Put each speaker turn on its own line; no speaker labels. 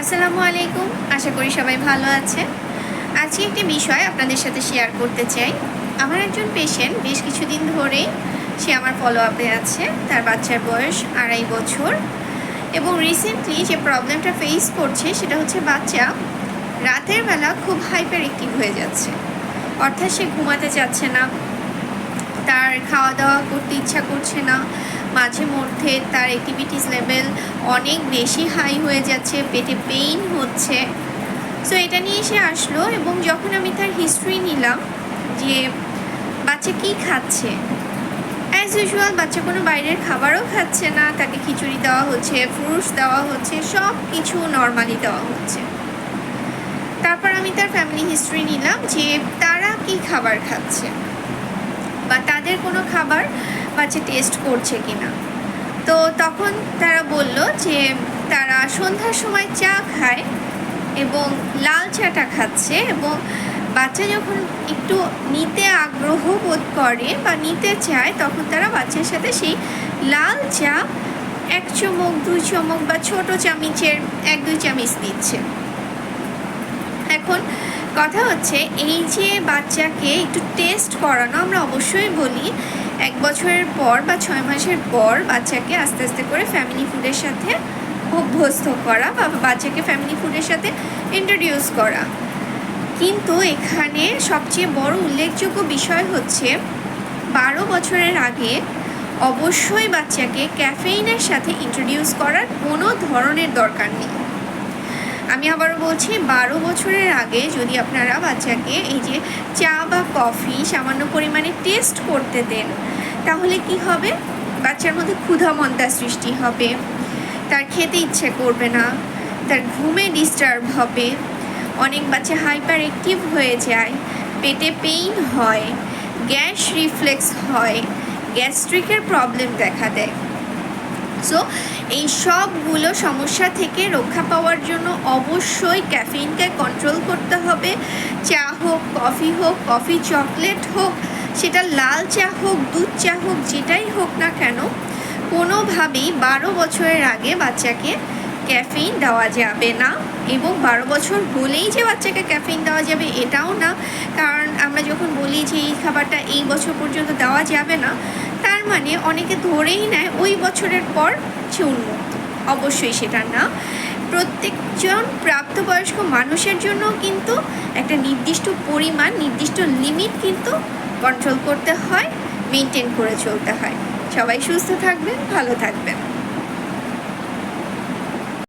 আসসালামু আলাইকুম। আশা করি সবাই ভালো আছে আজকে একটি বিষয় আপনাদের সাথে শেয়ার করতে চাই। আমার একজন পেশেন্ট বেশ কিছুদিন ধরে সে আমার ফলো আপে আছে। তার বাচ্চার বয়স আড়াই বছর এবং রিসেন্টলি যে প্রবলেমটা ফেস করছে সেটা হচ্ছে বাচ্চা রাতের বেলা খুব হাইপার অ্যাক্টিভ হয়ে যাচ্ছে। অর্থাৎ সে ঘুমাতে চাচ্ছে না। তার খাওয়া দাওয়া করতে ইচ্ছা করছে না। মাঝে মধ্যে তার অ্যাক্টিভিটিস লেভেল অনেক বেশি হাই হয়ে যাচ্ছে, পেটে পেইন হচ্ছে। সো এটা নিয়ে সে আসলো এবং যখন আমি তার হিস্ট্রি নিলাম যে বাচ্চা কি খাচ্ছে অ্যাজ ইউজুয়াল বাচ্চা কোনো বাইরের খাবারও খাচ্ছে না, তাকে খিচুড়ি দেওয়া হচ্ছে ফ্রুটস দেওয়া হচ্ছে সব কিছু নর্মালি দেওয়া হচ্ছে। তারপর আমি তার ফ্যামিলি হিস্ট্রি নিলাম যে তারা কি খাবার খাচ্ছে। তাদের কোনো খাবার বাচ্চা টেস্ট করছে কিনা। তো তখন তারা বলল যে তারা সন্ধ্যার সময় চা খায় এবং লাল চাটা খাচ্ছে এবং বাচ্চা যখন একটু নিতে আগ্রহ বোধ করে বা নিতে চায়, তখন তারা বাচ্চার সাথে সেই লাল চা এক চমক, দুই চমক বা ছোট চামিচের এক দুই চামিচ দিচ্ছে। এখন কথা হচ্ছে এই যে বাচ্চাকে একটু টেস্ট করানো আমরা অবশ্যই বলি। এক বছরের পর বা ছয় মাসের পর বাচ্চাকে আস্তে আস্তে করে ফ্যামিলি ফুডের সাথে অভ্যস্ত করা বা বাচ্চাকে ফ্যামিলি ফুডের সাথে ইন্ট্রোডিউস করা। কিন্তু এখানে সবচেয়ে বড় উল্লেখযোগ্য বিষয় হচ্ছে, বারো বছরের আগে অবশ্যই বাচ্চাকে ক্যাফেইনের সাথে ইন্ট্রোডিউস করার কোনো ধরনের দরকার নেই। আমি আবারও বলছি, বারো বছরের আগে যদি আপনারা বাচ্চাকে এই যে চা বা কফি সামান্য পরিমাণে টেস্ট করতে দেন, তাহলে কি হবে? বাচ্চার মধ্যে ক্ষুধামন্তা সৃষ্টি হবে, তার খেতে ইচ্ছে করবে না, তার ঘুমে ডিস্টার্ব হবে, অনেক বাচ্চা হাইপার অ্যাক্টিভ হয়ে যায়, পেটে পেইন হয় গ্যাস রিফ্লেক্স হয় গ্যাস্ট্রিকের প্রবলেম দেখা দেয়। সো এই সবগুলো সমস্যা থেকে রক্ষা পাওয়ার জন্য অবশ্যই ক্যাফিনকে কন্ট্রোল করতে হবে। চা হোক, কফি হোক, কফি চকলেট হোক, সেটা লাল চা হোক, দুধ চা হোক, যেটাই হোক না কেন, কোনোভাবেই বারো বছরের আগে বাচ্চাকে ক্যাফিন দেওয়া যাবে না এবং বারো বছর হলেই যে বাচ্চাকে ক্যাফিন দেওয়া যাবে এটাও না। কারণ আমরা যখন বলি যে এই খাবারটা এই বছর পর্যন্ত দেওয়া যাবে না, তার মানে অনেকে ধরেই নেয় ওই বছরের পর সে উন্মুক্ত। অবশ্যই সেটা না। প্রত্যেকজন প্রাপ্তবয়স্ক মানুষের জন্য কিন্তু একটা নির্দিষ্ট পরিমাণ, নির্দিষ্ট লিমিট কিন্তু কন্ট্রোল করতে হয় মেনটেন করে চলতে হয়। সবাই সুস্থ থাকবেন, ভালো থাকবেন।